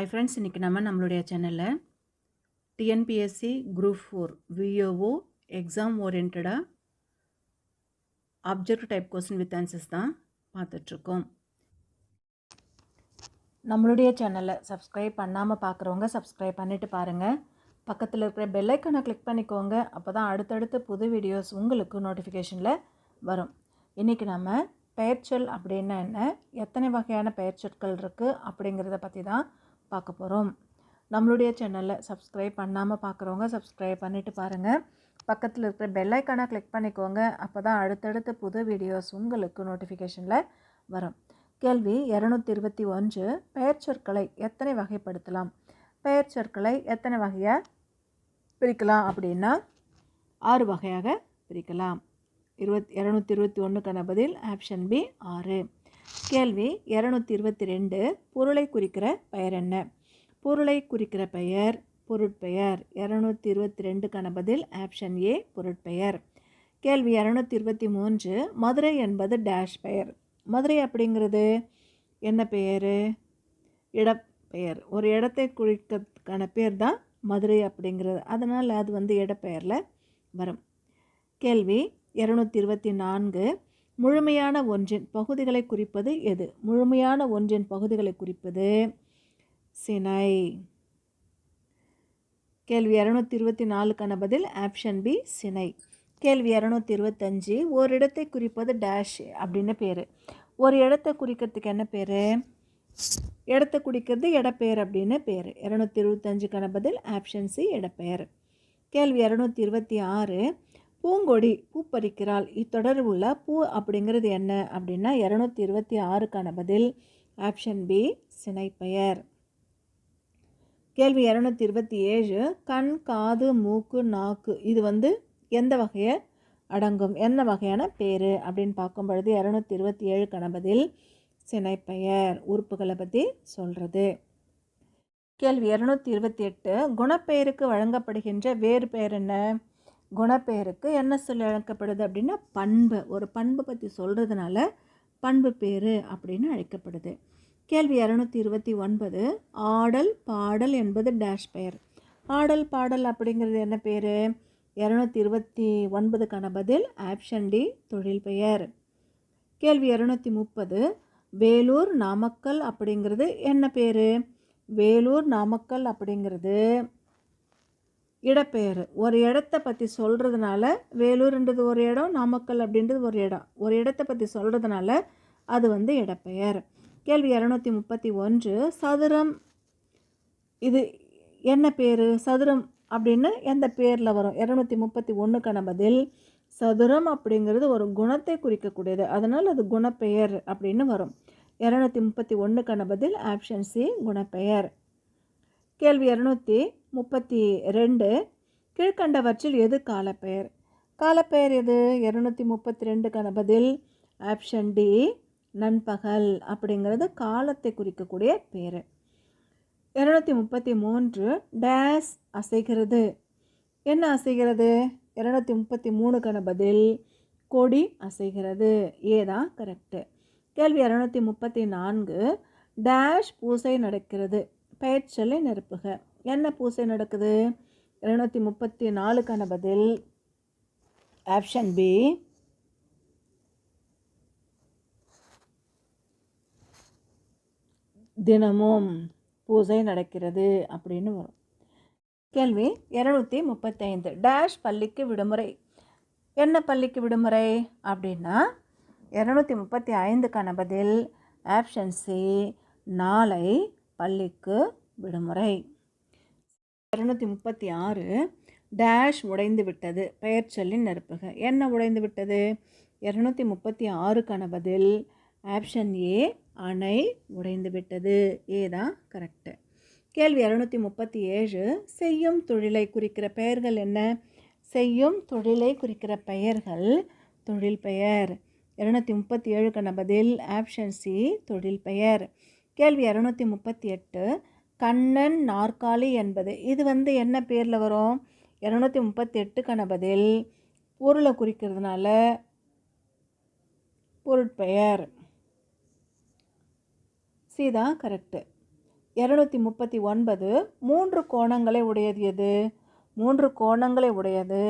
ஐ friends இன்றைக்கி நம்ம நம்மளுடைய சேனலில் TNPSC group four VAO exam ஓரியன்டாக object type question with answers தான் பார்த்துட்ருக்கோம். நம்மளுடைய சேனலை சப்ஸ்கிரைப் பண்ணாமல் பார்க்குறவங்க சப்ஸ்கிரைப் பண்ணிவிட்டு பாருங்கள் பக்கத்தில் இருக்கிற பெல்லைக்கனை கிளிக் பண்ணிக்கோங்க. அப்போ தான் அடுத்தடுத்த புது வீடியோஸ் உங்களுக்கு நோட்டிஃபிகேஷனில் வரும். இன்றைக்கி நம்ம பெயர்ச்சொல் அப்படின்னா என்ன? எத்தனை வகையான பெயர்ச்சொற்கள் இருக்குது அப்படிங்கிறத பற்றி தான் பார்க்க போகிறோம் நம்மளுடைய சேனலில் சப்ஸ்கிரைப் பண்ணாமல் பார்க்குறவங்க சப்ஸ்கிரைப் பண்ணிவிட்டு பாருங்கள் பக்கத்தில் இருக்கிற பெல்லைக்கானை கிளிக் பண்ணிக்கோங்க. அப்போ தான் அடுத்தடுத்த புது வீடியோஸ் உங்களுக்கு நோட்டிஃபிகேஷனில் வரும். கேள்வி இரநூத்தி இருபத்தி ஒன்று பெயர் சொற்களை எத்தனை வகைப்படுத்தலாம்? பெயர் சொற்களை எத்தனை வகையாக பிரிக்கலாம் அப்படின்னா ஆறு வகையாக பிரிக்கலாம். இருபத் இரநூத்தி இருபத்தி ஒன்றுக்கான பதில் ஆப்ஷன் பி ஆறு. கேள்வி இரநூத்தி இருபத்தி ரெண்டு பொருளை குறிக்கிற பெயர் என்ன? பொருளை குறிக்கிற பெயர் பொருட்பெயர். இரநூத்தி இருபத்தி ரெண்டுக்கான பதில் ஆப்ஷன் ஏ பொருட்பெயர். கேள்வி இரநூத்தி இருபத்தி மூன்று மதுரை என்பது டேஷ் பெயர். மதுரை அப்படிங்கிறது என்ன பெயர்? இடப்பெயர் ஒரு இடத்தை குறிக்கிறதுக்கான பேர் தான் மதுரை அப்படிங்கிறது. அதனால் அது வந்து இடப்பெயரில் வரும். கேள்வி இரநூத்தி இருபத்தி நான்கு முழுமையான ஒன்றின் பகுதிகளை குறிப்பது எது? முழுமையான ஒன்றின் பகுதிகளை குறிப்பது சினை. கேள்வி இரநூத்தி இருபத்தி நாலுக்கான பதில் ஆப்ஷன் பி சினை. கேள்வி இரநூத்தி இருபத்தஞ்சி ஒரு இடத்தை குறிப்பது டேஷ் அப்படின்னு பேர். ஒரு இடத்தை குறிக்கிறதுக்கு என்ன பேர்? இடத்த குறிக்கிறது இடப்பெயர் அப்படின்னு பேர். இரநூத்தி இருபத்தஞ்சுக்கான பதில் ஆப்ஷன் சி இடப்பெயர். கேள்வி இரநூத்தி இருபத்தி ஆறு பூங்கொடி பூ பறிக்கிறாள் இத்தொடர் உள்ள பூ அப்படிங்கிறது என்ன? அப்படின்னா இரநூத்தி இருபத்தி ஆறுக்கான பதில் ஆப்ஷன் பி சினைப்பெயர். கேள்வி இரநூத்தி இருபத்தி ஏழு கண் காது மூக்கு நாக்கு இது வந்து எந்த வகையை அடங்கும்? என்ன வகையான பேர்? அப்படின்னு பார்க்கும் பொழுது இரநூத்தி இருபத்தி ஏழு கணபதில் சினைப்பெயர். உறுப்புகளை பற்றி சொல்கிறது கேள்வி இரநூத்தி இருபத்தி எட்டு குணப்பெயருக்கு வழங்கப்படுகின்ற வேறு பெயர் என்ன? குணப்பெயருக்கு என்ன சொல்லி அழைக்கப்படுது அப்படின்னா பண்பு. ஒரு பண்பு பற்றி சொல்கிறதுனால பண்பு பேர் அப்படின்னு அழைக்கப்படுது. கேள்வி இரநூத்தி இருபத்தி ஒன்பது ஆடல் பாடல் என்பது டேஷ் பெயர். ஆடல் பாடல் அப்படிங்கிறது என்ன பேர்? இரநூத்தி இருபத்தி ஒன்பதுக்கான பதில் ஆப்ஷன் டி தொழில் பெயர். கேள்வி இரநூத்தி முப்பது வேலூர் நாமக்கல் அப்படிங்கிறது என்ன பேர்? வேலூர் நாமக்கல் அப்படிங்கிறது இடப்பெயர். ஒரு இடத்த பற்றி சொல்கிறதுனால வேலூர்ன்றது ஒரு இடம் நாமக்கல் அப்படின்றது ஒரு இடம். ஒரு இடத்த பற்றி சொல்கிறதுனால அது வந்து இடப்பெயர். கேள்வி இரநூத்தி முப்பத்தி ஒன்று சதுரம் இது என்ன பேர்? சதுரம் அப்படின்னு எந்த பேரில் வரும்? இரநூத்தி முப்பத்தி ஒன்றுக்கான பதில் சதுரம் அப்படிங்கிறது ஒரு குணத்தை குறிக்கக்கூடியது. அதனால் அது குணப்பெயர் அப்படின்னு வரும். இரநூத்தி முப்பத்தி ஒன்றுக்கான பதில் ஆப்ஷன் சி குணப்பெயர். கேள்வி இரநூத்தி முப்பத்தி ரெண்டு. கீழ்கண்டவற்றில் எது காலப்பெயர்? காலப்பெயர் எது? இரநூத்தி முப்பத்தி ரெண்டுக்கான பதில் ஆப்ஷன் டி நண்பகல் அப்படிங்கிறது காலத்தை குறிக்கக்கூடிய பேர். இரநூத்தி முப்பத்தி மூன்று டேஸ் அசைகிறது. என்ன அசைகிறது? இரநூத்தி முப்பத்தி மூணுக்கான பதில் கொடி அசைகிறது. ஏதான் கரெக்டு கேள்வி இரநூத்தி முப்பத்தி நான்கு டேஷ் பூசை நடக்கிறது. பெயர்ச்சொல்லை நிரப்புக. என்ன பூசை நடக்குது? இருநூற்றி முப்பத்தி நாலுக்கான பதில். ஆப்ஷன் பி தினமும் பூஜை நடக்கிறது அப்படின்னு வரும். கேள்வி இரநூத்தி முப்பத்தைந்து. டேஷ் பள்ளிக்கு விடுமுறை. என்ன பள்ளிக்கு விடுமுறை? அப்படின்னா இரநூத்தி முப்பத்தி ஐந்துக்கான பதில். ஆப்ஷன் சி நாளை பள்ளிக்கு விடுமுறை. இரநூத்தி முப்பத்தி ஆறு டேஷ் உடைந்து விட்டது. பெயர் சொல்லின் நெருப்புக. என்ன உடைந்து விட்டது? இரநூத்தி முப்பத்தி ஆறுக்கான பதில் ஆப்ஷன் ஏ அணை உடைந்து விட்டது. ஏ தான் கரெக்டு கேள்வி இரநூத்தி முப்பத்தி ஏழு செய்யும் தொழிலை குறிக்கிற பெயர்கள் என்ன? செய்யும் தொழிலை குறிக்கிற பெயர்கள் தொழில் பெயர். இரநூத்தி முப்பத்தி ஏழுக்கான பதில் ஆப்ஷன் சி தொழில் பெயர். கேள்வி இரநூத்தி முப்பத்தி எட்டு கண்ணன் நாற்காலி என்பது. இது வந்து என்ன பேரில் வரும்? இரநூத்தி முப்பத்தி எட்டுக்கான பதில் பொருளை குறிக்கிறதுனால பொருட்பெயர். சி தான் கரெக்டு இரநூத்தி முப்பத்தி ஒன்பது மூன்று கோணங்களை உடையது எது? மூன்று கோணங்களை உடையது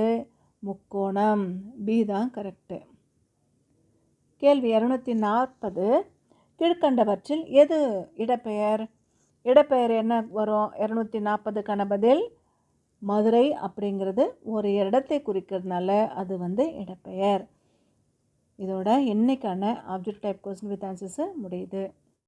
முக்கோணம். பி தான் கரெக்டு கேள்வி இரநூத்தி நாற்பது கீழ்கண்டவற்றில் எது இடப்பெயர்? இடப்பெயர் என்ன வரும்? இரநூத்தி நாற்பதுக்கான பதில் மதுரை அப்படிங்கிறது ஒரு இடத்தை குறிக்கிறதுனால அது வந்து இடப்பெயர். இதோட என்றைக்கான object type question with answers முடியுது.